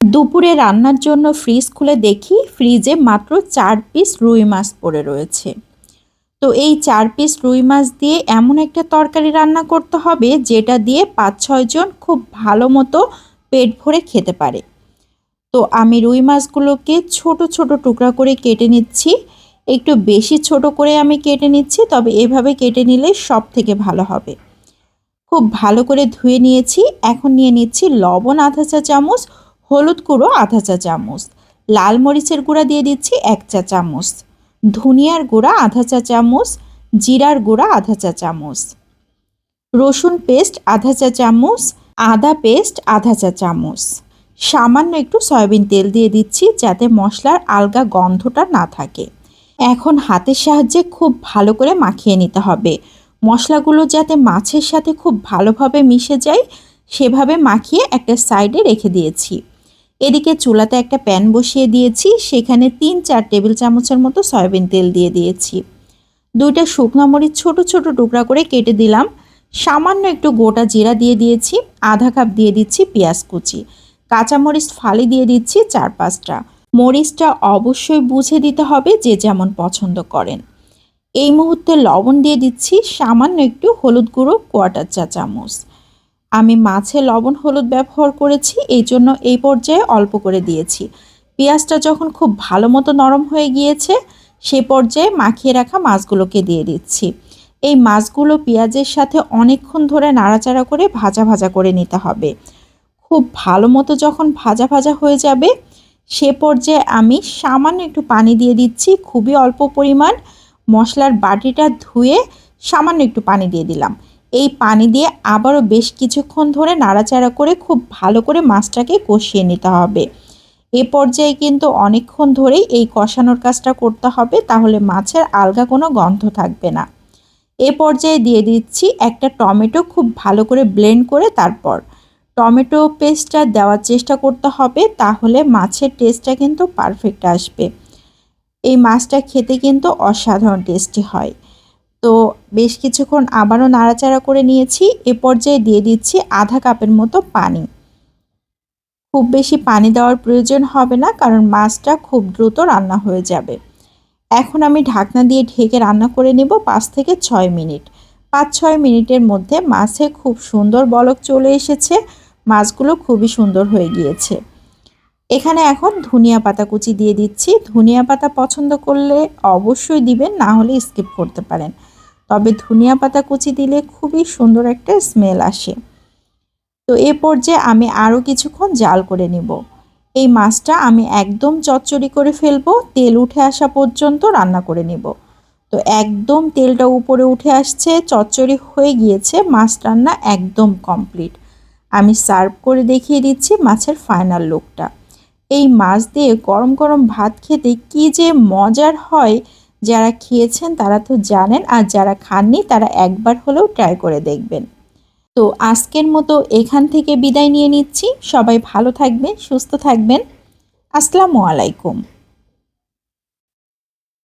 দুপুরে রান্নার জন্য ফ্রিজ খুলে দেখি ফ্রিজে মাত্র চার পিস রুই মাছ পড়ে রয়েছে। তো এই চার পিস রুই মাছ দিয়ে এমন একটা তরকারি রান্না করতে হবে যেটা দিয়ে পাঁচ ছয়জন খুব ভালো মতো পেট ভরে খেতে পারে। তো আমি রুই মাছগুলোকে ছোট ছোট টুকরা করে কেটে নিচ্ছি। একটু বেশি ছোট করে আমি কেটে নিচ্ছি, তবে এভাবে কেটে নিলে সব থেকে ভালো হবে। খুব ভালো করে ধুয়ে নিয়েছি। এখন নিয়ে নিচ্ছি লবণ আধা চা চামচ হলুদ গুঁড়ো আধা চা চামচ, লাল মরিচের গুঁড়া দিয়ে দিচ্ছি এক চা চামচ, ধনিয়ার গুঁড়া আধা চা চামচ, জিরার গুঁড়া আধা চা চামচ, রসুন পেস্ট আধা চা চামচ, আদা পেস্ট আধা চা চামচ, সামান্য একটু সয়াবিন তেল দিয়ে দিচ্ছি যাতে মশলার আলগা গন্ধটা না থাকে। এখন হাতের সাহায্যে খুব ভালো করে মাখিয়ে নিতে হবে। মশলাগুলো যাতে মাছের সাথে খুব ভালোভাবে মিশে যায়, সেভাবে মাখিয়ে একটা সাইডে রেখে দিয়েছি। এদিকে চুলাতে একটা প্যান বসিয়ে দিয়েছি, সেখানে তিন চার টেবিল চামচের মতো সয়াবিন তেল দিয়ে দিয়েছি। দুইটা শুকনো মরিচ ছোট ছোট টুকরা করে কেটে দিলাম। সামান্য একটু গোটা জিরা দিয়ে দিয়েছি, আধা কাপ দিয়ে দিচ্ছি পেঁয়াজ কুচি। কাঁচামরিচ ফালি দিয়ে দিচ্ছি চার পাঁচটা। মরিচটা অবশ্যই বুঝে দিতে হবে যে যেমন পছন্দ করেন। এই মুহূর্তে লবণ দিয়ে দিচ্ছি সামান্য একটু হলুদ গুঁড়ো কোয়াটার চা চামচ। আমি মাছে লবণ হলুদ ব্যবহার করেছি, এই জন্য এই পর্যায়ে অল্প করে দিয়েছি। পেঁয়াজটা যখন খুব ভালো মতো নরম হয়ে গিয়েছে, সে পর্যায়ে মাখিয়ে রাখা মাছগুলোকে দিয়ে দিচ্ছি। এই মাছগুলো পেঁয়াজের সাথে অনেকক্ষণ ধরে নাড়াচাড়া করে ভাজা ভাজা করে নিতে হবে। খুব ভালো মতো যখন ভাজা ভাজা হয়ে যাবে, সে পর্যায়ে আমি সামান্য একটু পানি দিয়ে দিচ্ছি, খুবই অল্প পরিমাণ। মশলার বাটিটা ধুয়ে সামান্য একটু পানি দিয়ে দিলাম। এই পানি দিয়ে আবারও বেশ কিছুক্ষণ ধরে নাড়াচাড়া করে খুব ভালো করে মাছটাকে কষিয়ে নিতে হবে। এ পর্যায়ে কিন্তু অনেকক্ষণ ধরেই এই কষানোর কাজটা করতে হবে, তাহলে মাছের আলগা কোনো গন্ধ থাকবে না। এ পর্যায়ে দিয়ে দিচ্ছি একটা টমেটো খুব ভালো করে ব্লেন্ড করে তারপর। টমেটো পেস্টটা দেওয়ার চেষ্টা করতে হবে, তাহলে মাছের টেস্টটা কিন্তু পারফেক্ট আসবে। এই মাছটা খেতে কিন্তু অসাধারণ টেস্টি হয়। তো বেশ কিছুক্ষণ আবারও নাড়াচাড়া করে নিয়েছি। এ পর্যায়ে দিয়ে দিচ্ছি আধা কাপের মতো পানি। খুব বেশি পানি দেওয়ার প্রয়োজন হবে না, কারণ মাছটা খুব দ্রুত রান্না হয়ে যাবে। এখন আমি ঢাকনা দিয়ে ঢেকে রান্না করে নেব পাঁচ থেকে ছয় মিনিট। পাঁচ ছয় মিনিটের মধ্যে মাছে খুব সুন্দর বলক চলে এসেছে। মাছগুলো খুবই সুন্দর হয়ে গিয়েছে। এখানে এখন ধনিয়া পাতা কুচি দিয়ে দিচ্ছি। ধনিয়া পাতা পছন্দ করলে অবশ্যই দিবেন, না হলে স্কিপ করতে পারেন। তবে ধনিয়া পাতা কুচি দিলে খুবই সুন্দর একটা স্মেল আসে। তো এ পর্যায়ে আমি আরও কিছুক্ষণ জাল করে নিব। এই মাছটা আমি একদম চচ্চড়ি করে ফেলব, তেল উঠে আসা পর্যন্ত রান্না করে নিব। তো একদম তেলটা উপরে উঠে আসছে, চচ্চড়ি হয়ে গিয়েছে, মাছ রান্না একদম কমপ্লিট আমি সার্ভ করে দেখিয়ে দিচ্ছি মাছের ফাইনাল লুকটা এই মাছ দিয়ে গরম গরম ভাত খেতে কি যে মজার হয় যারা খেয়েছেন তারা তো জানেন, আর যারা খাননি তারা একবার হলেও ট্রাই করে দেখবেন। তো আজকের মতো এখান থেকে বিদায় নিয়ে নিচ্ছি। সবাই ভালো থাকবেন, সুস্থ থাকবেন। আসসালামু আলাইকুম।